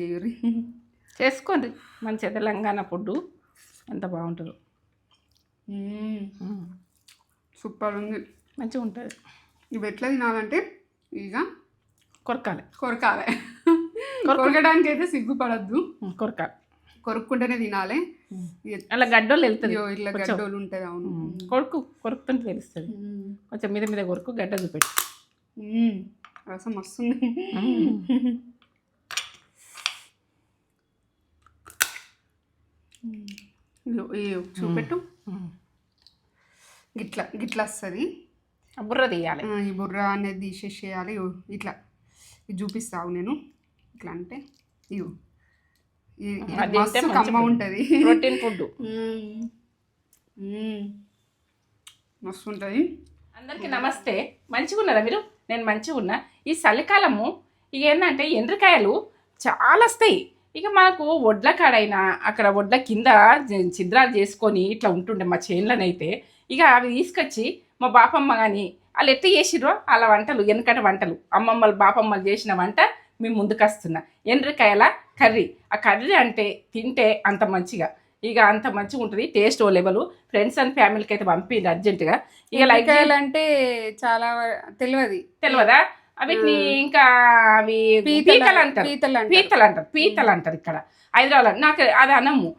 చేయుర్రి. చేసుకోండి. మంచిగా తెలంగాణ ఫుడ్ ఎంత బాగుంటుందో. సూపర్ ఉంది మంచిగా ఉంటుంది. ఇవి ఎట్లా తినాలంటే ఇక కొరకాలి. కొరకాలి. కొరకడానికి అయితే సిగ్గుపడద్దు. కొరకాలి కొరుక్కుంటేనే తినాలి. అలా గడ్డోళ్ళు వెళ్తుంది. ఇట్లా. గడ్డోలు ఉంటుంది అవును. కొడుకు కొరుకుతుంటే తెలుస్తుంది. కొంచెం మీద మీద కొరకు గడ్డ చూపెట్టు. రసం వస్తుంది ఇగో ఇగో చూపెట్టు. గిట్లా గిట్లా వస్తుంది. బుర్ర తీయాలి. ఈ బుర్ర అనేది తీసేసేయాలి. ఇట్లా. ఇది చూపిస్తావు నేను. ఇట్లా అంటే మంచి కమ్మ. ఉంటుంది. Protein food. మస్తు ఉంటుంది. అందరికీ నమస్తే. మంచిగా ఉన్నారా మీరు? నేను మంచిగా ఉన్నా ఈ చలికాలము ఇక ఏంటంటే ఎండ్రకాయలు చాలా వస్తాయి. ఇక మనకు వడ్ల కాడైనా అక్కడ వడ్ల కింద ఛిద్రాలు చేసుకొని ఇట్లా ఉంటుండే మా చేన్లనైతే ఇక అవి తీసుకొచ్చి మా బాపమ్మ కానీ వాళ్ళు ఎట్లా చేసిర్రో వాళ్ళ వంటలు వెనకట వంటలు. అమ్మమ్మలు బాపమ్మలు చేసిన వంట మేము ముందుకు వస్తున్నా ఎండ్రకాయల కర్రీ. ఆ కర్రీ అంటే తింటే అంత మంచిగా. ఇక అంత మంచిగా ఉంటుంది. టేస్ట్ ఓ లెవెల్. ఫ్రెండ్స్ అండ్ ఫ్యామిలీకి అయితే పంపింది అర్జెంటుగా. ఇక లైక్ అంటే చాలా తెలియదు. తెలియదా? వీటిని ఇంకా అవి పీతలు అంటారు పీతలు అంటారు పీతలు అంటారు పీతలు అంటారు ఇక్కడ. హైదరాబాద్ నాకు అది అనము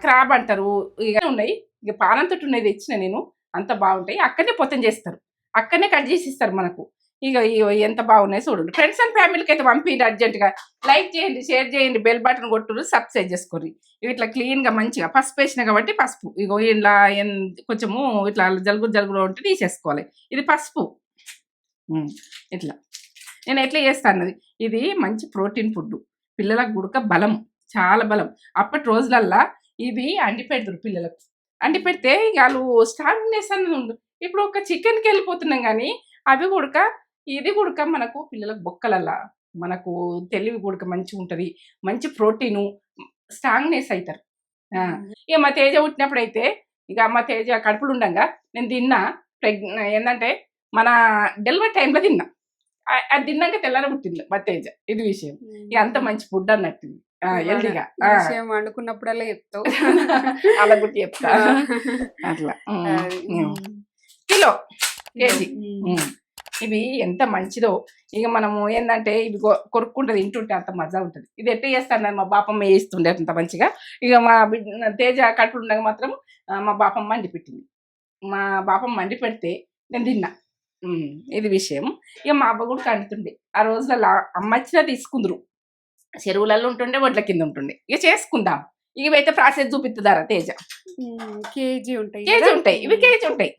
క్రాబ్. అంటారు. ఇక ఉన్నాయి. ఇక పానంతో ఉన్నది తెచ్చిన నేను. అంత బాగుంటాయి. అక్కడనే పొత్తం చేస్తారు. అక్కడనే కట్ చేసి ఇస్తారు మనకు. ఇక ఇగో ఎంత బాగున్నాయి చూడండి. ఫ్రెండ్స్ అండ్ ఫ్యామిలీకి అయితే పంపిండి అర్జెంటుగా లైక్ చేయండి షేర్ చేయండి బెల్ బటన్ కొట్టురు సబ్స్క్రైబ్ చేసుకోండి ఇట్లా క్లీన్గా మంచిగా పసుపు వేసిన కాబట్టి పసుపు. ఇగో ఇలా ఎన్- కొంచెము ఇట్లా జలుగు జలుగులో ఉంటే తీసేసుకోవాలి. ఇది పసుపు. ఇట్లా. నేను ఎట్లా చేస్తాను ఇది మంచి ప్రోటీన్ ఫుడ్ పిల్లలకు గుడక బలం చాలా బలం. అప్పటి రోజులల్లా ఇవి అండి పెడతారు పిల్లలకు. అండి పెడితే ఇక వాళ్ళు స్ట్రాంగ్నెస్ అన్నది ఉండదు ఇప్పుడు ఒక చికెన్కి వెళ్ళిపోతున్నాం కానీ అవి గుడక ఇది గుడక మనకు పిల్లలకు బొక్కలల్లా మనకు తెలివి గుడక మంచిగా ఉంటుంది. మంచి ప్రోటీను స్ట్రాంగ్నెస్ అవుతారు ఇక మా తేజ పుట్టినప్పుడు అయితే ఇక మా తేజ కడుపులు ఉండంగా నేను తిన్నా ప్రెగ్ ఏంటంటే మన డెలివరీ టైంలో తిన్నా. అది తిన్నాక తెల్లార పుట్టింది మా తేజ. ఇది విషయం. ఇక అంత మంచి ఫుడ్ అన్నట్టు. విషయం వండుకున్నప్పుడల్లా చెప్తావు. అలా గుర్తు చెప్తా. అట్లా. కిలో. కేజీ. ఇవి ఎంత మంచిదో. ఇక మనము ఏంటంటే ఇవి కొ- కొరుక్కుంటే తింటుంటే అంత మజా ఉంటుంది. ఇది ఎట్లా చేస్తాను మా బాపమ్మ వేస్తుండే అంత మంచిగా. ఇక మా తేజ కడుపు ఉండగా మాత్రం మా బాపమ్మ మండి పెట్టింది. మా బాపమ్మ మండి పెడితే నేను తిన్నా. ఇది విషయం. ఇక మా అబ్బ కూడా కండుతుండే. ఆ రోజులలో అమ్మ వచ్చినా తీసుకుందరు. చెరువులలో ఉంటుండే వడ్ల కింద ఉంటుండే. ఇక చేసుకుందాం. ఇవైతే ప్రాసెస్ చూపిస్తుందారా తేజ? కేజీ ఉంటాయి కేజీ ఉంటాయి. ఇవి కేజీ ఉంటాయి.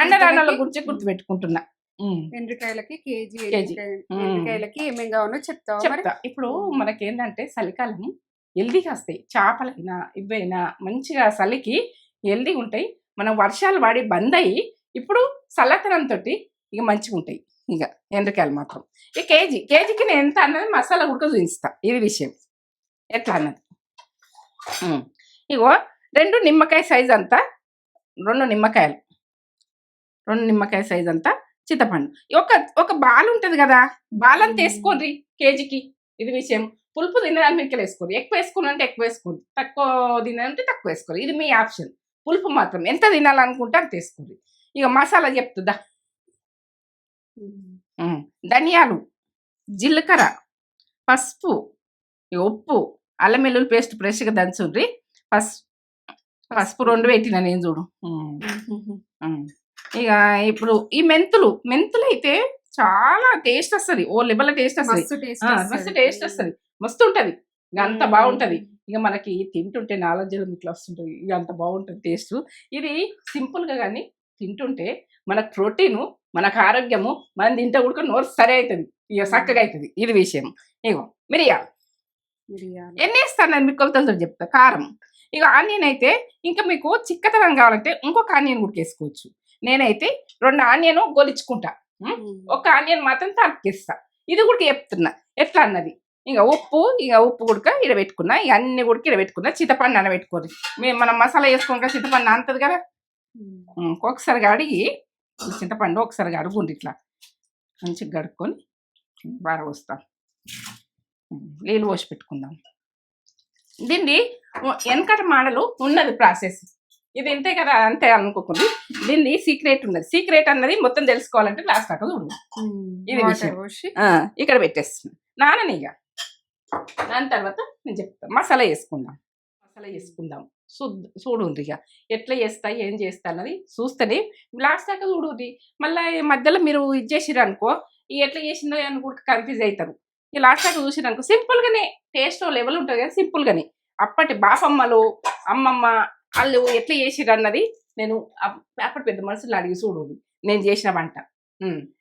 అండరాళ్ళ గురించి గుర్తు పెట్టుకుంటున్నా. ఎండ్రకాయలకి కేజీ. ఎండ్రకాయలకి ఏమేం కావాలో చెప్తా. ఇప్పుడు మనకేంటంటే చలికాలం హెల్దీగా వస్తాయి. చేపలైనా ఇవైనా మంచిగా చలికి హెల్దీగా ఉంటాయి మనం వర్షాలు పడి బంద్ అయ్యి ఇప్పుడు చల్లతనంతో ఇక మంచిగా ఉంటాయి. ఇక ఎండ్రకాయలు మాత్రం. ఈ కేజీ కేజీకి నేను ఎంత అన్నది మసాలా ఉడక చూపిస్తా. ఇది విషయం. ఎట్లా అన్నది. ఇగో రెండు నిమ్మకాయ సైజ్ అంతా రెండు నిమ్మకాయలు. రెండు నిమ్మకాయ సైజ్ అంతా చింతపండు. ఒక ఒక బాల్ ఉంటుంది కదా బాల్ అంతా వేసుకోండి కేజీకి. ఇది విషయం. పులుపు తినడానికి మీకు వేసుకోరు. ఎక్కువ వేసుకున్నంటే ఎక్కువ వేసుకోండి తక్కువ తినాలంటే తక్కువ వేసుకోరు. ఇది మీ ఆప్షన్. పులుపు మాత్రం. ఎంత తినాలనుకుంటే అంత వేసుకోండి ఇక మసాలా చెప్తుందా? ధనియాలు జీలకర్ర పసుపు ఉప్పు అల్లం వెల్లుల్లి పేస్ట్ ఫ్రెష్గా దంచుండ్రి పసుపు పసుపు రెండు పెట్టిన నేను చూడు. ఇక ఇప్పుడు ఈ మెంతులు మెంతులు అయితే చాలా టేస్ట్ వస్తుంది. ఓ లెవెల్ టేస్ట్ వస్తుంది. మస్తు టేస్ట్ వస్తుంది. మస్తు ఉంటది. ఇక అంత బాగుంటది. ఇక మనకి తింటుంటే నాలెడ్జ్ ఇట్లా వస్తుంటది. ఇక అంత బాగుంటది టేస్ట్. ఇది సింపుల్గా కానీ తింటుంటే మనకు ప్రోటీన్ మనకు ఆరోగ్యము మనం తింటే కూడా నోరు సరే అవుతుంది ఇక చక్కగా అవుతుంది ఇది విషయం. ఇగో మిరియాలు. ఎన్ని వేస్తాను నేను మీకు కొలతలతో చెప్తా? కారం. ఇక ఆనియన్ అయితే ఇంకా మీకు చిక్కతనం కావాలంటే ఇంకొక ఆనియన్ కూడా వేసుకోవచ్చు. నేనైతే రెండు ఆనియన్ గొలిచుకుంటా. ఒక ఆనియన్ మాత్రం తరికేస్తా ఇది కూడా చెప్తున్నా. ఎట్లా అన్నది? ఇక ఉప్పు ఇక ఉప్పు గుడక ఇడబెట్టుకున్నా. ఇక అన్ని గుడికి ఇడబెట్టుకున్నా. చింతపండు నానబెట్టుకోరు మేము మనం మసాలా వేసుకోక చింతపండు నానుతుంది కదా. ఒకసారి అడిగి చింతపండు ఒకసారి అడుగుండి ఇట్లా. మంచిగా గడుక్కొని బాగా వస్తాం నీళ్ళు పోసి పెట్టుకుందాం. దీన్ని వెనకట మాడలు ఉన్నది ప్రాసెస్. ఇది ఇంతే కదా అంతే అనుకోకుండా. దీన్ని సీక్రెట్ ఉన్నది. సీక్రెట్ అన్నది మొత్తం తెలుసుకోవాలంటే లాస్ట్ దాకా చూడు. ఇది ఇక్కడ పెట్టేస్తున్నా. నానని ఇక దాని తర్వాత నేను చెప్తాను మసాలా వేసుకుందాం. అసలు వేసుకుందాం చూద్ద చూడుండ్రి ఇక ఎట్లా చేస్తా ఏం చేస్తా అన్నది చూస్తేనే లాస్ట్ దాకా చూడుండ్రి. మళ్ళీ మధ్యలో మీరు ఇది చేసిరు అనుకో ఇక ఎట్లా చేసిందో అని కూడా కన్ఫ్యూజ్ అవుతారు ఈ లాస్ట్ దాకా చూసిర్రు అనుకో సింపుల్గానే టేస్ట్ లెవెల్ ఉంటుంది కదా సింపుల్గానే. అప్పటి బాపమ్మలు అమ్మమ్మ వాళ్ళు ఎట్లా చేసిరు అన్నది నేను అప్- అప్పటి పెద్ద మనుషులు అడిగి చూడు నేను చేసిన వంట.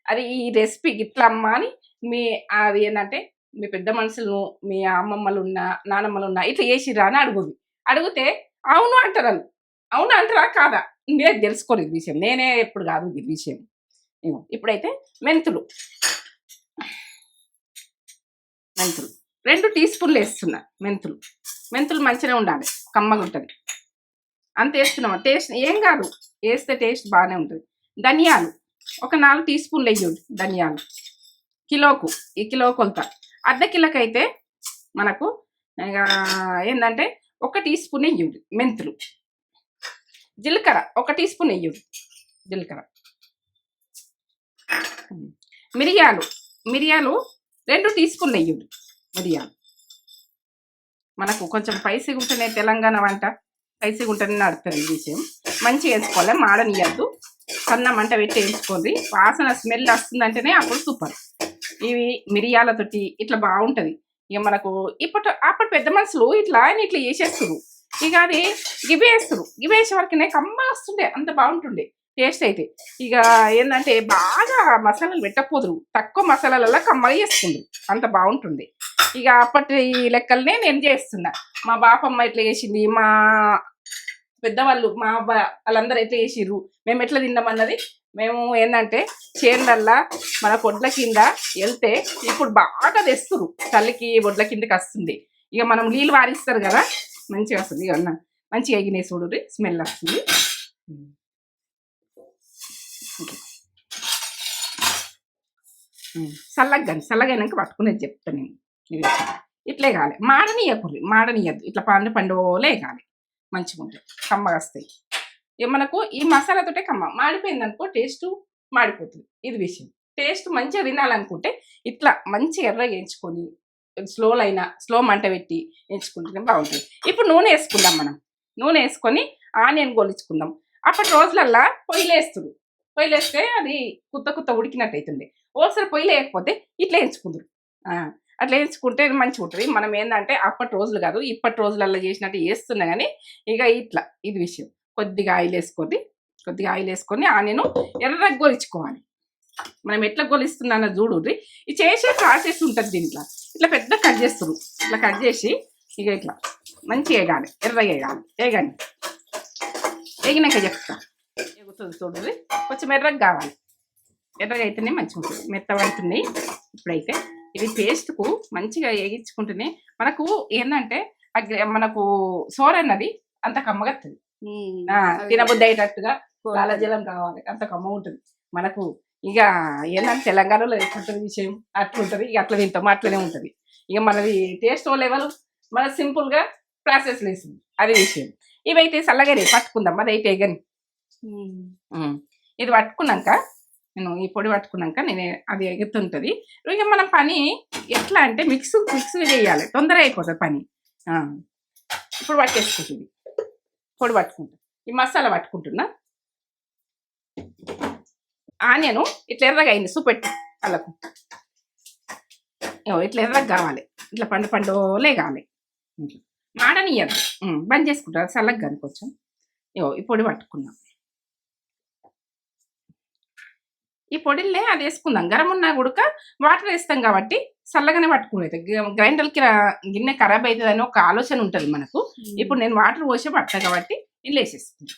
అది ఈ రెసిపీ ఇట్లా అమ్మ అని మీ అది ఏంటంటే మీ పెద్ద మనుషులను మీ అమ్మమ్మలు ఉన్నా నానమ్మలు ఉన్నా ఇట్లా చేసిరా అని అడుగుది. అడిగితే అవును అంటారు అవును అంటారా కాదా? మీరే తెలుసుకోరు ఇది విషయం. నేనే ఎప్పుడు కాదు ఇది విషయం. ఏమో ఇప్పుడైతే మెంతులు. మెంతులు. రెండు టీ స్పూన్లు వేస్తున్నా మెంతులు. మెంతులు మంచిగా ఉండాలి. కమ్మగా ఉంటుంది. అంత వేస్తున్నాము టేస్ట్ ఏం కాదు. వేస్తే టేస్ట్ బాగానే ఉంటుంది. ధనియాలు. ఒక నాలుగు టీ స్పూన్లు వేయండి ధనియాలు. కిలోకు ఈ కిలో కొలత. అర్ధ కిలోకి అయితే మనకు ఏంటంటే ఒక టీ స్పూన్ నెయ్యుడు మెంతులు. జీలకర్ర ఒక టీ స్పూన్ నెయ్యుడు జీలకర్ర. మిరియాలు మిరియాలు రెండు టీ స్పూన్ నెయ్యుడు మిరియాలు. మనకు కొంచెం పైసగా ఉంటేనే తెలంగాణ వంట పైసగా ఉంటేనే నడుతుంది ఈ విషయం. మంచిగా వేసుకోవాలి మాడనియద్దు. సన్న మంట పెట్టి వేయించుకోండి. వాసన స్మెల్ వస్తుందంటేనే అప్పుడు సూపర్. ఇవి మిరియాలతోటి ఇట్లా బాగుంటది. ఇక మనకు ఇప్పటి అప్పటి పెద్ద మనుషులు ఇట్లా ఆయన ఇట్లా చేసేస్తారు. ఇక అది గివి వేస్తారు. గివి వరకునే కమ్మ వస్తుండే అంత బాగుంటుండే టేస్ట్ అయితే. ఇక ఏంటంటే బాగా మసాలాలు పెట్టకపోదురు. తక్కువ మసాలాలలో కమ్మలు చేసుకుండ్రు అంత బాగుంటుంది ఇక అప్పటి లెక్కలనే నేను చేస్తున్నా. మా బాపమ్మ ఎట్లా చేసింది మా పెద్దవాళ్ళు మా వాళ్ళందరూ ఎట్లా చేసిర్రు మేము ఎట్లా తిన్నామన్నది మేము ఏంటంటే చేనులల్లా మన పొడ్ల కింద వెళ్తే ఇప్పుడు బాగా తెస్తురు తల్లికి బొడ్ల కిందకి వస్తుంది. ఇక మనం నీళ్ళు వారిస్తారు కదా మంచిగా వస్తుంది. ఇక అన్న మంచిగా ఎగినే చూడు స్మెల్ వస్తుంది. చల్లగా కానీ చల్లగైనాక పట్టుకునేది చెప్తాను నేను. ఇట్లే కాలే. మాడనీయకూరి మాడనీయద్దు. ఇట్లా పండు పండుగలే కాలే. మంచిగా ఉంటాయి కమ్మగా వస్తాయి మనకు ఈ మసాలాతోటే కమ్మ మాడిపోయింది అనుకో టేస్ట్ మాడిపోతుంది. ఇది విషయం. టేస్ట్ మంచిగా తినాలనుకుంటే ఇట్లా మంచి ఎర్ర వేయించుకొని స్లోలైనా స్లో మంట పెట్టి వేయించుకుంటేనే బాగుంటుంది. ఇప్పుడు నూనె వేసుకుందాం మనం. నూనె వేసుకొని ఆనియన్ గోలించుకుందాం. అప్పటి రోజులల్లా పొయ్యిలు వేస్తుంది పొయ్యిలు వేస్తే అది కుత్త కుత్త ఉడికినట్టు అవుతుంది ఓసారి పొయ్యి వేయకపోతే ఇట్లా వేయించుకుందరు. అట్లా వేయించుకుంటే మంచిగా ఉంటుంది. మనం ఏంటంటే అప్పటి రోజులు కాదు ఇప్పటి రోజులల్లో చేసినట్టు వేస్తున్నా కానీ ఇక ఇట్లా ఇది విషయం. కొద్దిగా ఆయిల్ వేసుకొని కొద్దిగా ఆయిల్ వేసుకొని ఆనియను ఎర్రగా గోలించుకోవాలి. మనం ఎట్లా గోలిస్తున్నానో చూడుర్రి. ఇది చేసే ప్రాసెస్ ఉంటుంది దీంట్లో. ఇట్లా పెద్ద కట్ చేస్తారు ఇట్లా కట్ చేసి ఇక ఇట్లా మంచిగా వేగాలి ఎర్రగా వేగాలి వేగండి. వేగినాక చెప్తా. ఎగుతుంది చూడండి కొంచెం ఎర్రగా కావాలి. ఎర్రగా అయితేనే మంచిగా ఉంటుంది. మెత్తబడుతుంది ఇప్పుడైతే ఇది పేస్ట్కు మంచిగా వేగించుకుంటేనే మనకు ఏంటంటే మనకు సోర్ అన్నది అంత కమ్మగా వస్తుంది తినబుద్ధి అయ్యేటట్టుగా లాలజలం కావాలి. అంత కమ్మ ఉంటుంది మనకు ఇక ఏంటంటే తెలంగాణలో ఎట్లుంటుంది విషయం? అట్లుంటుంది. ఇక అట్లా తింటాం. అట్లనే ఉంటుంది. ఇక మనది టేస్ట్ లెవెల్ మన సింపుల్గా ప్రాసెస్ వేసింది అది విషయం. ఇవైతే చల్లగానే పట్టుకుందాం. అది అయితే కానీ ఇది పట్టుకున్నాక నేను ఈ పొడి పట్టుకున్నాక నేను అది ఎగుతుంటుంది. ఇక మన పని ఎట్లా అంటే మిక్స్ మిక్స్ చేయాలి. తొందరగా అయిపోతుంది పని. ఇప్పుడు పట్టేసుకుంటుంది. పొడి పట్టుకుంటా. ఈ మసాలా పట్టుకుంటున్నా. ఆనియను ఇట్లా ఎర్రగా అయింది. చూపెట్టు వాళ్ళకు ఇగో ఇట్లా ఎర్రగా కావాలి. ఇట్లా పండు పండులే కావాలి. ఇట్లా. బంద్ చేసుకుంటారు చల్లగా కానీ కొంచెం. ఇగో ఈ పొడి పట్టుకున్నాం. ఈ పొడిలే అది వేసుకుందాం. గరం ఉన్నా కూడా వాటర్ వేస్తాం కాబట్టి చల్లగానే పట్టుకునేది. గ్రైండర్కి గిన్నె ఖరాబ్ అవుతుంది అని ఒక ఆలోచన ఉంటుంది మనకు. ఇప్పుడు నేను వాటర్ పోసి పడతా కాబట్టి ఇందులో వేసేసుకుందాం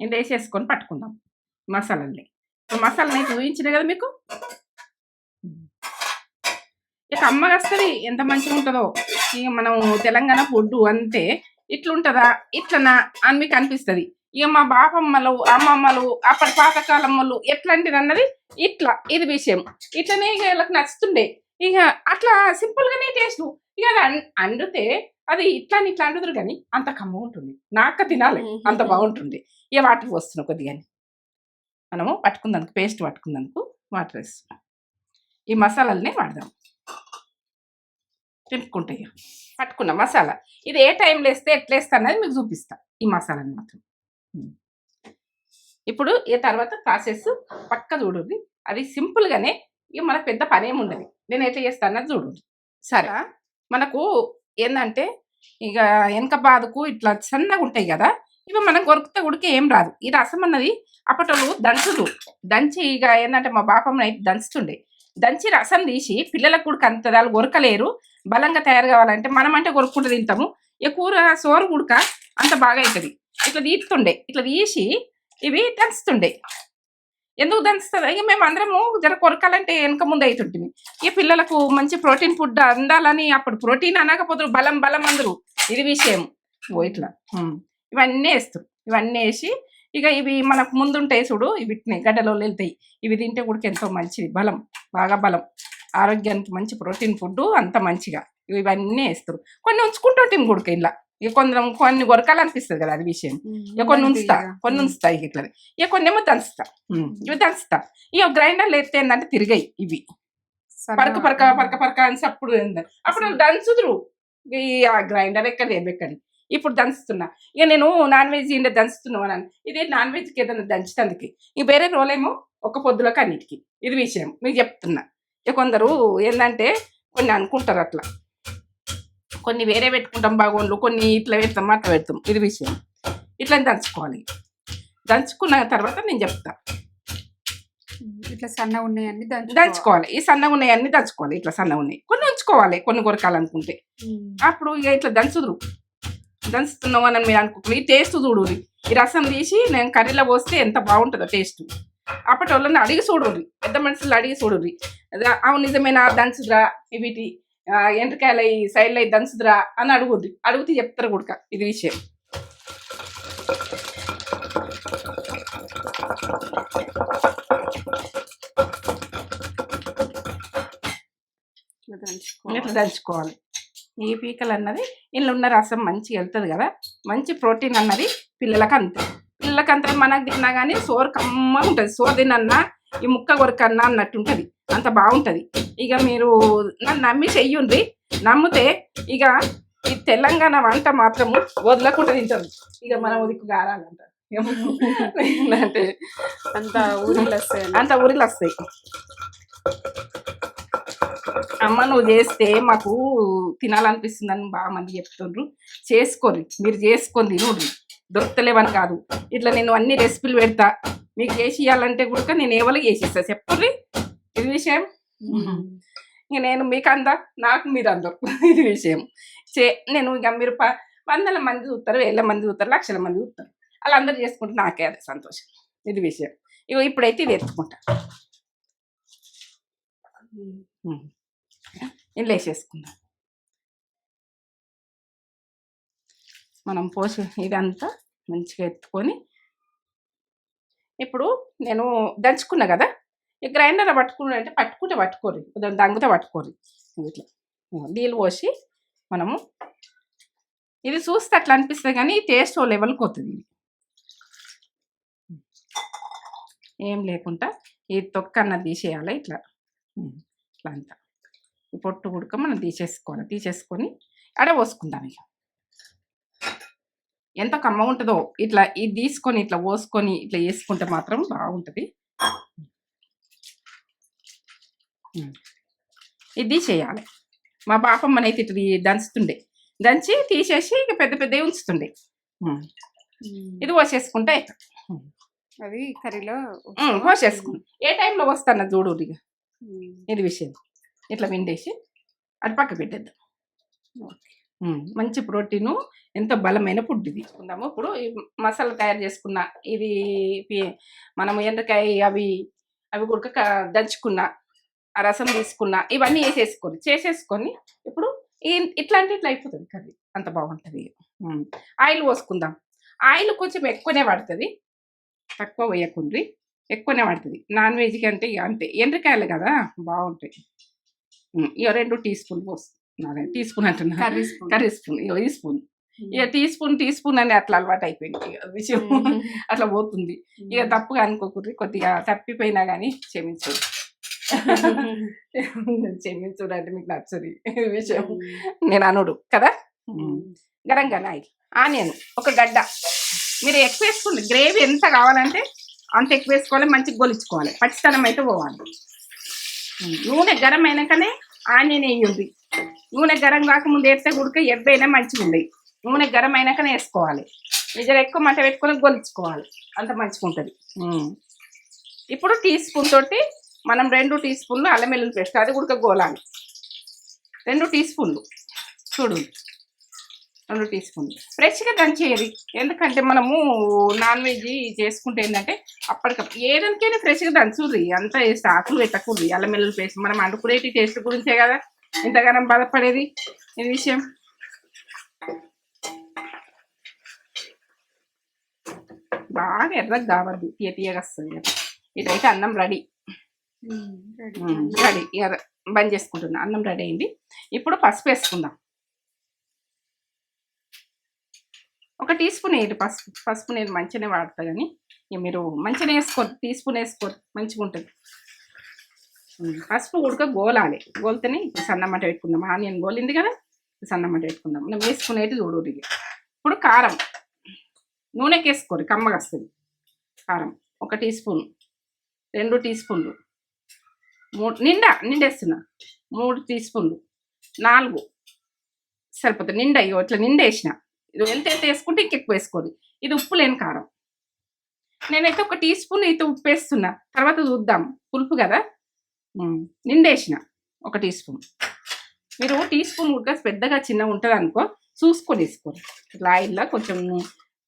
ఇందులో వేసేసుకొని పట్టుకుందాం ఇప్పుడు మసాలా నేను చూపించిన కదా మీకు? ఇక అమ్మగా వస్తుంది ఎంత మంచిగా ఉంటుందో. ఇక మనం తెలంగాణ ఫుడ్ అంటే ఇట్లుంటుందా ఇట్లనా అని మీకు అనిపిస్తుంది. ఇక మా బాపమ్మలు అమ్మమ్మలు అప్పటి పాతకాలమ్మలు ఎట్లాంటిది అన్నది ఇట్లా ఇది విషయం. ఇట్లనే ఇక వీళ్ళకి నచ్చుతుండే. ఇక అట్లా సింపుల్ గానే టేస్ట్ ఇక అండితే అది ఇట్లా అని ఇట్లా అండుదురు కానీ అంత కమ్మ ఉంటుంది. నాక తినాలి అంత బాగుంటుంది. ఇక వాటర్ పోస్తున్నాం కొద్దిగా మనము పట్టుకుందానికి పేస్ట్ పట్టుకుందానికి వాటర్ వేస్తున్నాం. ఈ మసాలాలనే వాడదాం. తిప్పుకుంటాయి ఇక. పట్టుకున్న మసాలా. ఇది ఏ టైంలో వేస్తే ఎట్లా వేస్తా అన్నది మీకు చూపిస్తా. ఈ మసాలాని మాత్రం. ఇప్పుడు ఈ తర్వాత ప్రాసెస్ పక్క చూడండి. అది సింపుల్గానే ఇక మనకు పెద్ద పని ఏమి ఉండదు నేను ఎట్లా చేస్తా అన్నది చూడండి. సరే. మనకు ఏంటంటే ఇక వెనక బాదుకు ఇట్లా సన్నగా ఉంటాయి కదా! ఇవి మనం కొరికితే ఉడికి ఏం రాదు. ఈ రసం అన్నది అప్పటోళ్ళు దంచుదు దంచి ఇక ఏంటంటే మా బాపమ్మ అయితే దంచుతుండే. దంచి రసం తీసి పిల్లలకు కూడా అంత వాళ్ళు కొరకలేరు. బలంగా తయారు కావాలంటే మనం అంటే కొరుక్కుంటూ తింటాము. ఈ కూర సోరు ఉడక అంత బాగా అవుతుంది ఇట్లా తీస్తుండే ఇట్లా తీసి ఇవి దంచుతుండే. ఎందుకు దంచుతుంది ఇక మేము అందరము జర కొరకాలంటే వెనక ముందు అవుతుంటుంది ఈ పిల్లలకు మంచి ప్రోటీన్ ఫుడ్ అందాలని అప్పుడు ప్రోటీన్ అనకపోతారు బలం బలం అందరు ఇది విషయం. ఓ ఇట్లా ఇవన్నీ వేస్తారు. ఇవన్నీ వేసి ఇక ఇవి మనకు ముందుంటాయి చూడు వీటిని గడ్డలో వెళ్తాయి. ఇవి తింటే కూడా ఎంతో మంచిది బలం బాగా బలం. ఆరోగ్యానికి మంచి ప్రోటీన్ ఫుడ్ అంత మంచిగా. ఇవి ఇవన్నీ వేస్తారు. కొన్ని ఉంచుకుంటుంటాం గుడికి ఇలా ఇక కొందరం కొన్ని కొరకాలనిపిస్తుంది కదా అది విషయం. ఇక కొన్ని ఉంచుతా కొన్ని ఉంచుతా ఇక ఇట్లా ఇక కొన్ని ఏమో దంచుతా. ఇవి దంచుతా. ఇక గ్రైండర్లు ఎత్తే ఏంటంటే తిరిగాయి ఇవి. పరక పరక పరక పరక అని అప్పుడు అప్పుడు దంచుదురు. ఈ గ్రైండర్ ఎక్కడ ఎక్కడి? ఇప్పుడు దంచుతున్నా. ఇక నేను నాన్ వెజ్ ఇంటే దంచుతున్నాను అని ఇదే నాన్ వెజ్కి ఏదైనా దంచుతందుకు ఇక వేరే రోలేమో ఒక పొద్దులకు అన్నిటికి ఇది విషయం. మీకు చెప్తున్నా. ఇక కొందరు ఏంటంటే కొన్ని అనుకుంటారు అట్లా. కొన్ని వేరే పెట్టుకుంటాం బాగోళ్ళు కొన్ని ఇట్లా పెడతాం అట్లా పెడతాం. ఇది విషయం. ఇట్లా దంచుకోవాలి. దంచుకున్న తర్వాత నేను చెప్తా. ఇట్లా సన్న ఉన్నాయన్ని దంచుకోవాలి. దంచుకోవాలి. ఈ సన్నగా ఉన్నాయి అన్ని దంచుకోవాలి. ఇట్లా సన్నగా ఉన్నాయి. కొన్ని ఉంచుకోవాలి కొన్ని కొరకాలనుకుంటే. అప్పుడు ఇక ఇట్లా దంచుదురు. దంచుతున్నాం అని మీరు అనుకుంటున్నారు ఈ టేస్ట్ చూడు ఈ రసం తీసి నేను కర్రీలో పోస్తే ఎంత బాగుంటుందో టేస్ట్. అప్పటి వాళ్ళని అడిగి చూడుర్రి పెద్ద మనుషులు అడిగి చూడుర్రి అవును నిజమేనా? దంచుదురా? వీటి ఆ, ఎండ్రకాయలు ఈ సైడ్లో దంచుదురా అని అడుగుద్ది. అడిగితే చెప్తారు కూడక ఇది విషయం. ఇట్లా దంచుకోవాలి. ఈ పీకలు అన్నది ఇంట్లో ఉన్న రసం మంచిగా వెళ్తుంది కదా. మంచి ప్రోటీన్ అన్నది పిల్లలకు అంతే. పిల్లలకు అంతే మనకు తిన్నా కానీ సోరు కమ్మ ఉంటుంది. సోరు తినన్నా ఈ ముక్క కొరకన్నా అన్నట్టు ఉంటుంది. అంత బాగుంటుంది. ఇక మీరు నన్ను నమ్మి చెయ్యండి నమ్మితే ఇక ఈ తెలంగాణ వంట మాత్రము వదలకుండా తింటారు. ఇక మనం ఉదికు గారాలంటారు అంటే అంత ఊరిలో వస్తాయి అంత ఊరిలో వస్తాయి. అమ్మ నువ్వు చేస్తే మాకు తినాలనిపిస్తుందని బాగా మంది చెప్తుండ్రు. చేసుకోరు మీరు చేసుకొని తినుడ్రి. దొరకలేవని కాదు. ఇట్లా నేను అన్ని రెసిపీలు పెడతా. మీకు చేసి ఇవ్వాలంటే కూడా నేను ఏవలో చేసిస్తా చెప్పుర్రి ఇది విషయం? ఇక నేను మీకు అందా నాకు మీరు అందరు ఇది విషయం. చే నేను ఇక మీరు ప- వందల మంది చూస్తారు వేల మంది చూస్తారు లక్షల మంది చూస్తారు అలా అందరు చేసుకుంటే నాకే అదే సంతోషం. ఇది విషయం. ఇగో ఇప్పుడైతే ఇది ఎత్తుకుంటా. ఇంట్లో వేసేసుకుందాం మనం పోసి ఇదంతా మంచిగా ఎత్తుకొని ఇప్పుడు నేను దంచుకున్నా కదా? ఈ గ్రైండర్ పట్టుకున్నా అంటే పట్టుకుంటే పట్టుకోరు. దాన్ని దంగుతే పట్టుకోరు. ఇట్లా. నీళ్ళు పోసి మనము ఇది చూస్తే అట్లా అనిపిస్తుంది కానీ టేస్ట్ ఓ లెవెల్కి వస్తుంది ఇది. ఏం లేకుండా ఈ తొక్క అన్న తీసేయాలి ఇట్లా. ఇట్లా అంతా. ఈ పొట్టు ఉడక మనం తీసేసుకోవాలి. తీసేసుకొని అడ పోసుకుందాం ఇక. ఎంత కమ్మ ఉంటుందో ఇట్లా ఇది తీసుకొని ఇట్లా పోసుకొని ఇట్లా వేసుకుంటే మాత్రం బాగుంటుంది. ఇది చేయాలి. మా పాపమ్మనైతే ఇట్లా ఈ దంచుతుండే. దంచి తీసేసి ఇక పెద్ద పెద్దవి ఉంచుతుండే. ఇది పోసేసుకుంటే. అది కర్రీలో ఉమ్, పోసేసుకుంది. ఏ టైంలో వస్తాను చూడు ఇక. ఇది విషయం. ఇట్లా విండేసి అటు పక్క పెట్టేద్దాం. మంచి ప్రోటీను ఎంతో బలమైన ఫుడ్ ఇది. తీసుకుందాము ఇప్పుడు మసాలా తయారు చేసుకున్న ఇది మనము ఎండ్రకాయ అవి అవి కూడా క- దంచుకున్న ఆ రసం తీసుకున్న ఇవన్నీ వేసేసుకొని చేసేసుకొని ఇప్పుడు ఈ- ఇట్లా అంటే అయిపోతుంది కర్రీ. అంత బాగుంటుంది. ఆయిల్ పోసుకుందాం. ఆయిల్ కొంచెం ఎక్కువనే పడుతుంది. తక్కువ వేయకుండ్రి ఎక్కువనే పడుతుంది. నాన్ వెజ్ కంటే ఇక అంతే. ఎండ్రకాయలు కదా బాగుంటాయి. ఇక రెండు టీ స్పూన్ పోస్తున్నా టీ స్పూన్ అంటున్నా. Curry spoon. Curry spoon. ఇక ఈ స్పూన్. ఇక టీ స్పూన్ టీ స్పూన్ అని అట్లా అలవాటు అయిపోయింది. ఇక విషయం. అట్లా పోతుంది. ఇక తప్పుగా అనుకోకూడదు కొద్దిగా తప్పిపోయినా కానీ క్షమించదు అంటే మీకు నచ్చదు. విషయం నేను అనుడు కదా? గరం ఆయిల్ ఆనియన్ ఒక గడ్డ. మీరు ఎక్కువ వేసుకోండి. గ్రేవీ ఎంత కావాలంటే అంత ఎక్కువ వేసుకోవాలి మంచిగా గొలిచుకోవాలి. పచ్చితనం అయితే పోవాలి. నూనె గరం అయినాకనే ఆనియన్ వేయండి. నూనె గరం కాకముందు వేస్తే గుడిక ఎవ్వైనా మంచిగా ఉండయి నూనె గరం అయినాకనే వేసుకోవాలి. నిజం ఎక్కువ మంట పెట్టుకొని గొలుచుకోవాలి. అంత మంచిగా ఉంటుంది. ఇప్పుడు టీ స్పూన్ తోటి మనం రెండు టీ స్పూన్లు అల్లం వెల్లుల్లి పేస్ట్ అది ఉడకగోలాలి రెండు టీ స్పూన్లు చూడు. రెండు టీ స్పూన్లు ఫ్రెష్గా దంచేయాలి. ఎందుకంటే మనము నాన్ వెజ్ చేసుకుంటే ఏంటంటే అప్పటికప్పుడు ఏదానికైనా ఫ్రెష్గా దంచుర్రి. అంతా వేస్తే ఆకులు పెట్టకూడదు. అల్లం వెల్లుల్లి పేస్ట్ మనం అనుకునేటి టేస్ట్ గురించే కదా. ఇంతగానం బాధపడేది? ఈ విషయం. బాగా ఎర్రగా కావద్దు తీయ తీయగా వస్తుంది ఇదైతే అన్నం రెడీ. రెడీ. ఇక బంద్ చేసుకుంటున్నా. అన్నం రెడీ అయింది. ఇప్పుడు పసుపు వేసుకుందాం. ఒక టీ స్పూన్ వేయండి. పసుపు పసుపు నేను మంచిగానే వాడతా కానీ ఇక మీరు మంచిగా వేసుకోరు. టీ స్పూన్ వేసుకోరు. మంచిగా ఉంటుంది. పసుపు ఉడక గోలాలి. గోలితేనే ఇప్పుడు సన్నమాట పెట్టుకుందాం. ఆనియన్ గోలింది కదా సన్నమాట పెట్టుకుందాం. మనం వేసుకునేది చూడు ఇది. ఇప్పుడు కారం. నూనెకి వేసుకోరు కమ్మగా వస్తుంది కారం. ఒక టీ స్పూన్. రెండు టీ స్పూన్లు. మూడు నిండా నిండేస్తున్నా. మూడు టీ స్పూన్లు నాలుగు. సరిపోతుంది నిండా ఇగో ఇట్లా నిండేసిన. ఇది ఎంత ఎంత వేసుకుంటే ఇంకెక్కువ వేసుకోరు ఇది ఉప్పు లేని కారం. నేనైతే ఒక టీ స్పూన్ అయితే ఉప్పు వేస్తున్నా. తర్వాత చూద్దాం. పులుపు కదా? నిండేసిన ఒక టీ స్పూన్ మీరు టీ స్పూన్ ఉడక పెద్దగా చిన్నగా ఉంటుంది అనుకో చూసుకొని వేసుకోరు ఇట్లా ఆయిల్లో కొంచెం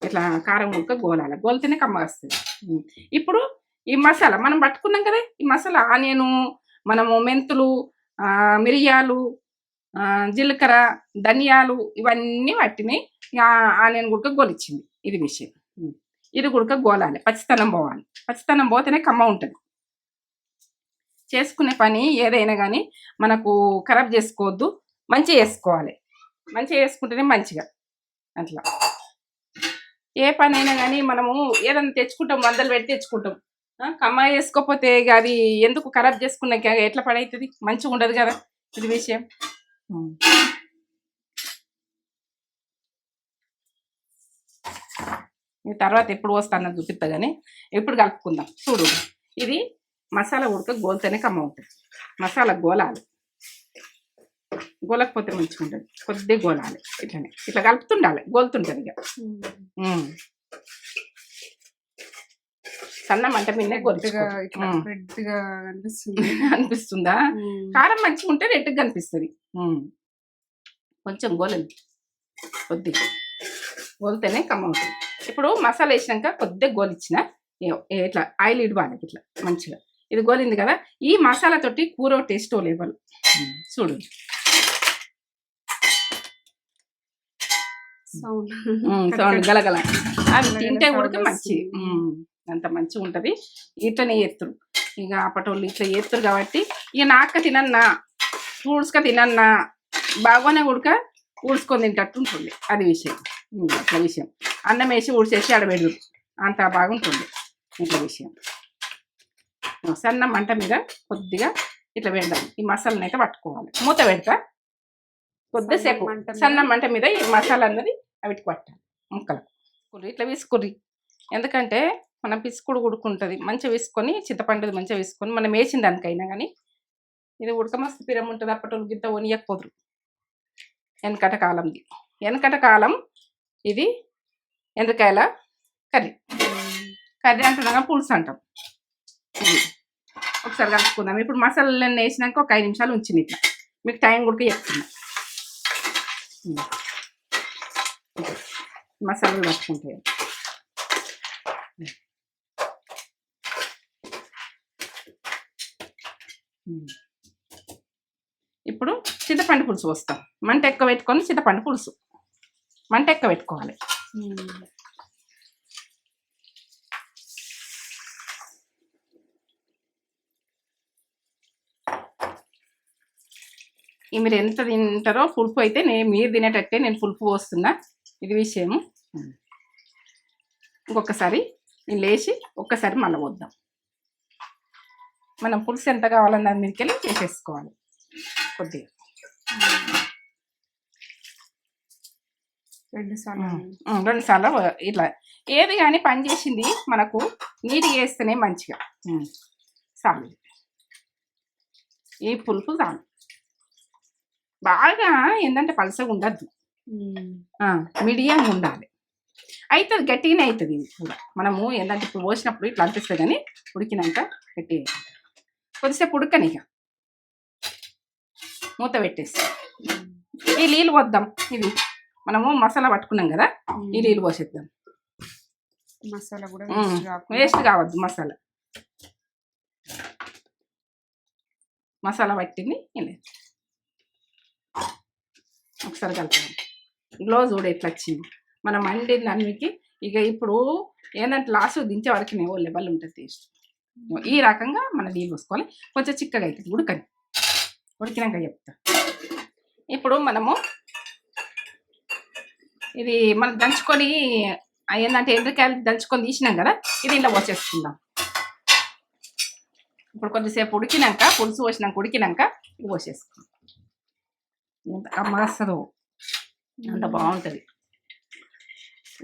ఇట్లా కారం ఉడక గోలాలి. గోలితేనే కమ్మ వస్తుంది. ఇప్పుడు ఈ మసాలా మనం పట్టుకున్నాం కదా ఈ మసాలా ఆనియను మనము మెంతులు మిరియాలు జీలకర్ర ధనియాలు ఇవన్నీ పట్టినాయి ఆనియన్ గుడక గోలిచ్చింది. ఇది విషయం ఉమ్. ఇది గుడక గోలాలి. పచ్చితనం పోవాలి. పచ్చితనం పోతేనే కమ్మ ఉంటుంది. చేసుకునే పని ఏదైనా కానీ మనకు ఖరాబ్ చేసుకోవద్దు. మంచిగా వేసుకోవాలి మంచిగా వేసుకుంటేనే మంచిగా. అట్లా. ఏ పని అయినా కానీ మనము ఏదైనా తెచ్చుకుంటాం వందలు పెట్టి తెచ్చుకుంటాం. ఆ, కమ్మ వేసుకోకపోతే ఇక అది ఎందుకు ఖరాబ్ చేసుకున్నాక ఎట్లా పడవుతుంది మంచిగా ఉండదు కదా ఇది విషయం. తర్వాత ఎప్పుడు వస్తానో చూపిస్తా కానీ ఎప్పుడు కలుపుకుందాం. చూడు ఇది మసాలా ఉడక గోల్తేనే కమ్మ ఉంటుంది. మసాలా గోలాలి. గోలకపోతే మంచిగా ఉంటుంది. కొద్దిగా గోలాలి. ఇట్లనే. ఇట్లా కలుపుతుండాలి. గోలుతుంటుంది ఇక. సన్న మంట రెడ్గా. రెడ్గా అనిపిస్తుంది. అనిపిస్తుందా? కారం మంచిగా ఉంటే రెట్టుగా కనిపిస్తుంది కొంచెం గోలండి కొద్దిగా గోలితేనే కమ్మ ఉంటుంది ఇప్పుడు మసాలా వేసినాక కొద్దిగా గోలిచ్చిన. ఇట్లా ఆయిల్ ఇడవాలి ఇట్లా మంచిగా. ఇది గోలింది కదా ఈ మసాలా తోటి కూర టేస్ట్ లేవల్ చూడు. సౌండ్. సౌండ్ గలగల. అవి తింటే కూడా మంచి అంత మంచిగా ఉంటది. ఇట్లనే ఎత్తురు ఇక అప్పటోళ్ళు ఇట్లా ఎత్తురు కాబట్టి ఇక నాక తినన్నా ఫ్రూట్స్గా తినన్నా బాగానే ఉడక ఊడ్చుకొని తింటట్టు ఉంటుంది. అది విషయం. అట్లా విషయం. అన్నం వేసి ఊడ్చేసి ఆడబెడు అంత బాగుంటుంది. ఇట్లా విషయం. సన్న మంట మీద కొద్దిగా ఇట్లా పెడదాం. ఈ మసాలాని అయితే పట్టుకోవాలి. మూత పెడతా. కొద్దిసేపు. సన్న మంట మీద? ఈ మసాలా అన్నది అవిటికి పట్టాలి. ముక్కలకు. కుర్రి ఇట్లా విసుకుర్రి ఎందుకంటే మన పిసుకుడు ఉడుకుంటుంది. మంచిగా వేసుకొని చింతపండుది మంచిగా వేసుకొని మనం వేసిన దానికైనా కానీ ఇది ఉడక మస్తు పిరం ఉంటుంది. అప్పటి గింత వనియకపోదురు. వెనకట కాలంది. వెనకట కాలం ఇది ఎండ్రకాయల కర్రీ. కర్రీ అంటున్నాగా పులుసు అంటాం. ఇది. ఒకసారి కలుపుకుందాం. ఇప్పుడు మసాలాలన్నీ వేసినాక ఒక ఐదు నిమిషాలు ఉంచింది ఇట్లా. మీకు టైం కూడా చెప్తున్నా. మసాలాలు పట్టుకుంటాయి ఇప్పుడు చింతపండు పులుసు వస్తాం మంట ఎక్కువ పెట్టుకొని చింతపండు పులుసు. మంట ఎక్కువ పెట్టుకోవాలి. మీరు ఎంత తింటారో పులుపు అయితే నేను మీరు తినేటట్టే నేను పులుపు పోస్తున్నా. ఇది విషయము. ఇంకొకసారి నేను లేచి ఒక్కసారి మళ్ళీ వద్దాం మనం పులుసు ఎంత కావాలన్న మీదకెళ్ళి చేసేసుకోవాలి. కొద్దిగా. రెండు సార్లు ఉమ్, రెండు సార్లు ఇట్లా. ఏది కానీ పని చేసింది మనకు నీట్గా వేస్తేనే మంచిగా. చాలు. ఈ పులుపు చాలు. బాగా ఏంటంటే పలసగా ఉండద్దు. మీడియంగా ఉండాలి. అవుతుంది గట్టిగానే అవుతుంది ఇది కూడా. మనము ఏంటంటే ఇప్పుడు పోసినప్పుడు ఇట్లా అనిపిస్తుంది కానీ ఉడికినాక గట్టిగా. కొద్దిసేపు ఉడకని ఇక మూత పెట్టేసి. ఈ నీళ్ళు వద్దాం ఇది మనము మసాలా పట్టుకున్నాం కదా ఈ నీళ్ళు పోసేద్దాం. మసాలా కూడా. వేస్ట్ కావద్దు మసాలా. మసాలా పట్టింది ఒకసారి కలుపుదాం. గ్లో చూడు ఎట్లా వచ్చింది. మనం వండిన అన్నికి ఇక ఇప్పుడు ఏంటంటే లాస్ట్ దించే వరకు ఓ లెవెల్ ఉంటుంది టేస్ట్ ఈ రకంగా మనం నీళ్ళు పోసుకోవాలి కొంచెం చిక్కగా అవుతుంది ఉడకని. ఉడికినాక చెప్తా. ఇప్పుడు మనము ఇది మనం దంచుకొని ఏంటంటే ఎండ్రికాయలు దంచుకొని తీసినాం కదా ఇది ఇంట్లో పోసేసుకుందాం. ఇప్పుడు కొద్దిసేపు ఉడికినాక పులుసు పోసినాక ఉడికినాక ఇది పోసేసుకుందాం. ఎంత అంత బాగుంటుంది.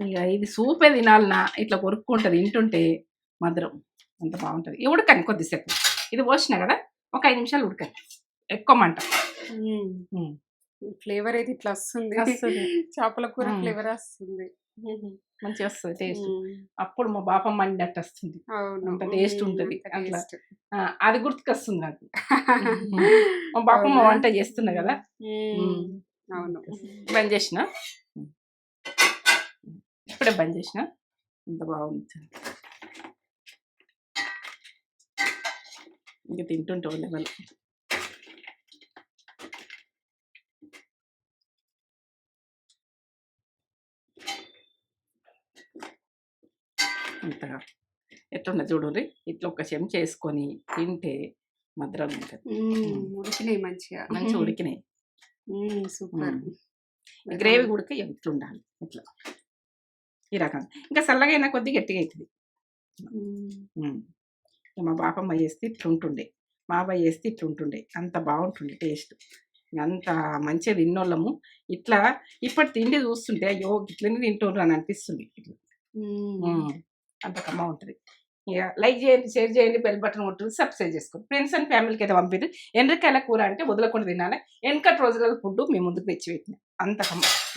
ఇక ఇది సూపే తినాలనా ఇట్లా కొరుక్కుంటుంది తింటుంటే మధురం అంత బాగుంటుంది. ఇది ఉడకని కొద్దిసేపు. ఇది పోసినా కదా ఒక ఐదు నిమిషాలు ఉడకని ఎక్కువ మంట. ఫ్లేవర్ అయితే ఇట్లా వస్తుంది. చేపల కూర. ఫ్లేవర్ వస్తుంది. మంచిగా వస్తుంది టేస్ట్. అప్పుడు మా బాపమ్మ వండినట్టు వస్తుంది. అంత ఉమ్, ఉంటది అట్లా. అది గుర్తుకొస్తుంది నాకు. మా బాపమ్మ అవునా? వంట చేస్తున్నా కదా. అవును. బంద్ చేసిన? ఇప్పుడే బంద్ చేసిన? ఇంత బాగుంది. ఇంకా తింటుంటే లెవెల్. అంతగా ఎట్లున్నా చూడండి ఇట్లా ఒక చెంచా వేసుకొని తింటే మధురం ఉంటుంది. ఉడికినాయి మంచిగా. మంచిగా ఉడికినాయి. సూపర్. గ్రేవీ కూడా ఇట్లా ఉండాలి ఇట్లా. ఈ రకంగా. ఇంకా చల్లగా అయినా కొద్ది గట్టిగా అవుతుంది మా బాపమ్మ చేస్తే ఇట్లుంటుండే. మా అబ్బాయి చేస్తే ఇట్లుంటుండే. అంత బాగుంటుండే టేస్ట్. అంత మంచిగా తిన్నోళ్ళము. ఇట్లా ఇప్పటి తిండి చూస్తుంటే అయ్యో! ఇట్లనే తింటుండ్రు అని అనిపిస్తుంది. అంత కమ్మ ఉంటుంది లైక్ చేయండి షేర్ చేయండి బెల్ బటన్ కొట్టు సబ్స్క్రైబ్ చేసుకోండి. ఫ్రెండ్స్ అండ్ ఫ్యామిలీకి అయితే పంపిరు. ఎండ్రకాయల కూర అంటే వదలకుండా తినాలి. వెనకటి రోజుల ఫుడ్ మేము ముందుకు తెచ్చి పెట్టిన. అంత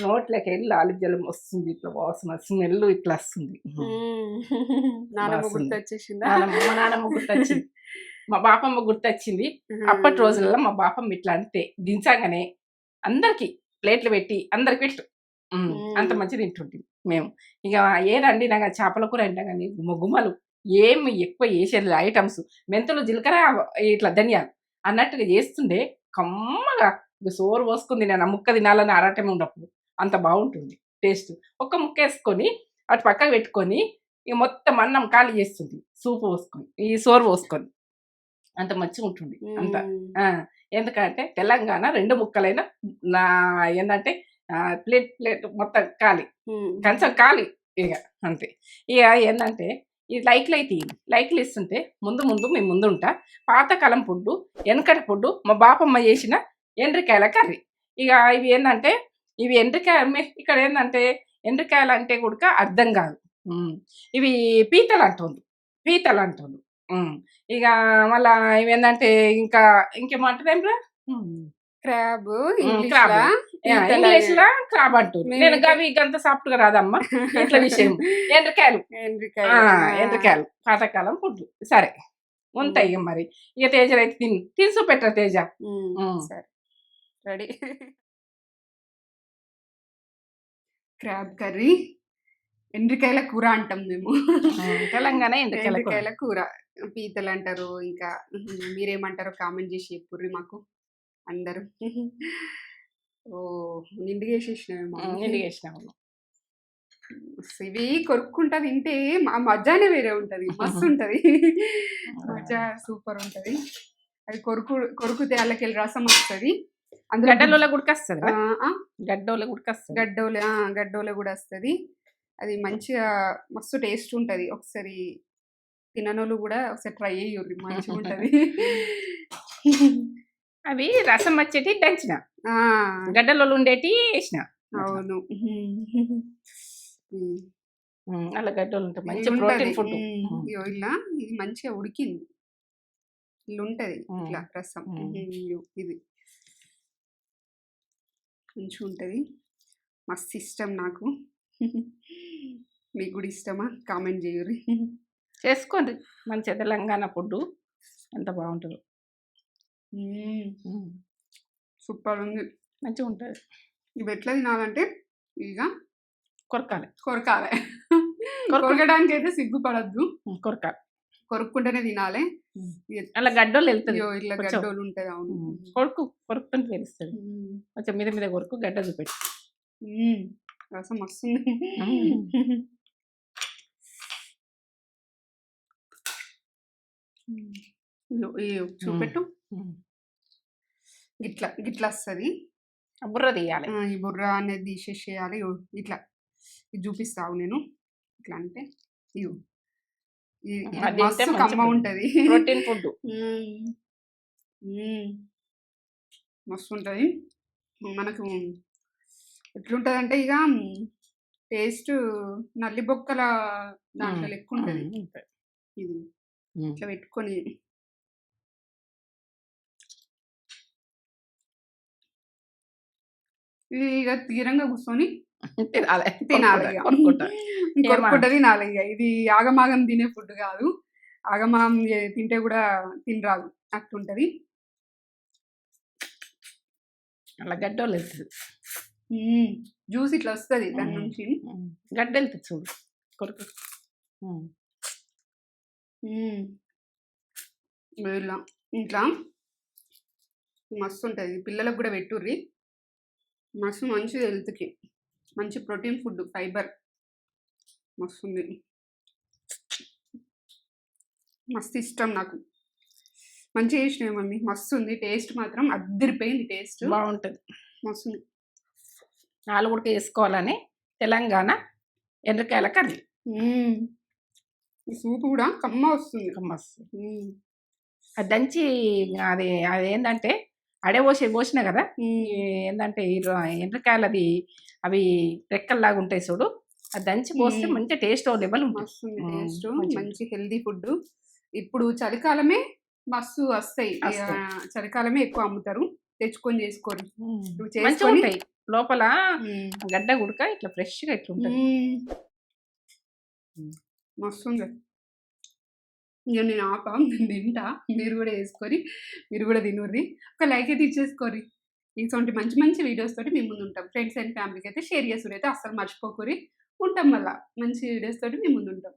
నోట్లోకి వెళ్ళి ఆలుజలం వస్తుంది ఇట్లా వాసన స్మెల్ ఇట్లా వస్తుంది. నానమ్మ. గుర్తొచ్చేసిందా? మా నానమ్మ గుర్తొచ్చింది. మా బాపమ్మ గుర్తొచ్చింది. అప్పటి రోజులలో మా బాపమ్మ ఇట్లా అంతే దించగానే అందరికి ప్లేట్లు పెట్టి అందరికి పెట్టు. అంత మంచి తింటుంటుంది మేము. ఇక ఏ రండినా కానీ చేపల కూర అంటా కానీ గుమ్మ గుమ్మలు ఏమి ఎక్కువ వేసేది ఐటమ్స్. మెంతులు జీలకర్ర ఇట్లా ధనియాలు. అన్నట్టుగా చేస్తుండే కమ్మగా ఇక సోరు పోసుకుంది నేను ఆ ముక్క తినాలని ఆరాటమే ఉన్నప్పుడు అంత బాగుంటుంది టేస్ట్. ఒక్క ముక్క వేసుకొని అటు పక్కకు పెట్టుకొని ఇక మొత్తం అన్నం ఖాళీ చేస్తుంది. సూప్ పోసుకొని ఈ సోరు పోసుకొని. అంత మంచిగా ఉంటుంది అంత. ఎందుకంటే తెలంగాణ రెండు ముక్కలైన నా ఏంటంటే ప్లేట్ ప్లేట్ మొత్తం ఖాళీ. కంచం ఖాళీ ఇక అంతే. ఇక ఏంటంటే ఈ లైక్లు అయితే లైక్లు ఇస్తుంటే ముందు ముందు మేము ముందు ఉంటా. పాతకాలం ఫుడ్డు వెనకటి ఫుడ్డు మా బాపమ్మ చేసిన ఎండ్రికాయల కర్రీ. ఇక ఇవి ఏంటంటే ఇవి ఎండ్రికాయ ఇక్కడ ఏంటంటే ఎండ్రికాయలు అంటే కూడక అర్థం కాదు. ఇవి పీతలు అంటుంది పీతలు అంటుంది ఇక మళ్ళా ఇవి ఏంటంటే ఇంకా ఇంకేమంటారు ఏం క్రాబ్ క్రాబ్. ఇంగ్లీష్లో క్రాబ్ మేము నేను గవి గంత సాఫ్ట్గా రాదమ్మా. ఇట్లా విషయం. ఎండ్రికాయలు. ఎండ్రికాయలు. పాతకాలం ఫుడ్ సరే. ఉంటాయి ఇక మరి. ఇక తేజ అయితే తిని. తినిసు పెట్ట తేజ. సరే. రెడీ. Crab curry. ఎండ్రికాయల కూర అంటాం మేము. తెలంగాణ. ఎండ్రికాయల కూర. పీతలు అంటారు ఇంకా. మీరేమంటారో కామెంట్ చేసి చెప్పుర్రి మాకు. అందరూ. ఓ నిండుగా వేసేసినామేమో ఉమ్, ఇది చేసినాము ఇవి కొరుక్కుంటా తింటే మా మజానే వేరే ఉంటది మస్తు ఉంటది. మజా సూపర్ ఉంటది. అది కొరుకు కొరుకుతే అల్లకెళ్ళి రసం వస్తుంది. అందులో గడ్డలో గుడికి వస్తుంది గడ్డోల గుడికి వస్తుంది గడ్డోలే కూడా వస్తుంది. అది మంచిగా మస్తు టేస్ట్ ఉంటుంది. ఒకసారి తిననోళ్ళు కూడా ఒకసారి ట్రై అయ్యుర్రి మంచిగా ఉంటుంది అవి రసం వచ్చేటి దంచిన. ఆ, గడ్డలో ఉండేటి వేసిన. అవును. అలా గడ్డలు ఉంటాయి. మంచి ప్రోటీన్. ఫుడ్. ఇలా ఇది మంచిగా ఉడికింది. ఇట్లా ఉంటది. ఇట్లా రసం. ఇది. మంచిగా ఉంటది మస్తు ఇష్టం నాకు. మీకు కూడా ఇష్టమా? కామెంట్ చేయరు చేసుకోండి. మంచి తెలంగాణ ఫుడ్ ఎంత బాగుంటుందో. సూపర్ ఉంది మంచిగా ఉంటుంది ఇవి ఎట్లా తినాలంటే ఇక కొరకాలి. కొరకాలి. కొరకు- కొరకడానికి అయితే సిగ్గుపడద్దు కొరకాలి. కొరుక్కుంటేనే తినాలి. అలా గడ్డోలు వెళ్తుంది. ఇట్లా. గడ్డోలు ఉంటది అవును. ఉమ్, కొడుకు కొరుకుతుంటే తెలుస్తుంది. కొంచెం మీద మీద కొరకు గడ్డ చూపెట్టి. రసం వస్తుంది చూపెట్టు. ఇట్లా ఇట్లా వస్తుంది ఆ బుర్ర తీయాలి. ఈ బుర్ర అనేది తీసేసేయాలి. ఇట్లా ఇది చూపిస్తావు నేను. ఇట్లా అంటే కమ్మ ఫుడ్. ఉంటది. Protein food. మస్తు ఉంటుంది. మనకు ఎట్లుంటుంది అంటే ఇక టేస్ట్ నల్లి బొక్కల దాంట్లో లెక్క ఉంటుంది. ఇది ఇట్లా పెట్టుకొని ఇక తీరంగా కూర్చొని తినాలి. తినాలి ఇక. తినాలి ఇది ఆగమాగం తినే ఫుడ్ కాదు. ఆగమాగం తింటే కూడా తినరాదు. అట్లుంటది అలా వెళ్తుంది జ్యూస్ ఇట్లా వస్తుంది దాని. నుంచి. గడ్డ వెళ్తుంది చూడు. ఇలా ఇట్లా. మస్తు ఉంటుంది. పిల్లలకు కూడా పెట్టుర్రి. మస్తు మంచిది హెల్త్కి. మంచి ప్రోటీన్ ఫుడ్ ఫైబర్. మస్తు ఉంది మస్తు ఇష్టం నాకు. మంచిగా చేసినాయి మమ్మీ. మస్తు ఉంది టేస్ట్ మాత్రం అద్దరిపోయింది టేస్ట్. బాగుంటుంది. మస్తు ఉంది నాలుగు ఉడక వేసుకోవాలని తెలంగాణ ఎండ్రకాయల కర్రీ. సూప్ కూడా కమ్మ వస్తుంది. మస్తు మ్మ్. అది దంచి అది అది ఏంటంటే అడే పోసి పోసిన కదా ఈ. ఏంటంటే ఈ ఎండ్రకాయలు అది అవి రెక్కల్లాగా ఉంటాయి చూడు అది దంచి పోస్తే. మంచి టేస్ట్ లెవెల్. టేస్ట్. మంచి హెల్దీ ఫుడ్ ఇప్పుడు చలికాలమే మస్తు వస్తాయి. చలికాలమే ఎక్కువ అమ్ముతారు తెచ్చుకొని చేసుకోరు మంచిగా చేసుకొని- ఉంటాయి లోపల గడ్డ గుడక ఇట్లా ఫ్రెష్గా ఇట్లా ఉంటుంది మ్మ్. ఇక నేను ఆప నేను తింటా మీరు కూడా వేసుకొని మీరు కూడా తినుర్రి. ఒక లైక్ అయితే ఇచ్చేసుకోరి ఇటువంటి మంచి మంచి వీడియోస్ తోటి మేము ముందు ఉంటాం. ఫ్రెండ్స్ అండ్ ఫ్యామిలీకి అయితే షేర్ చేసుకుని అయితే అస్సలు మర్చిపోకూరి ఉంటాం మళ్ళా. మంచి వీడియోస్ తోటి మేము ముందు ఉంటాం.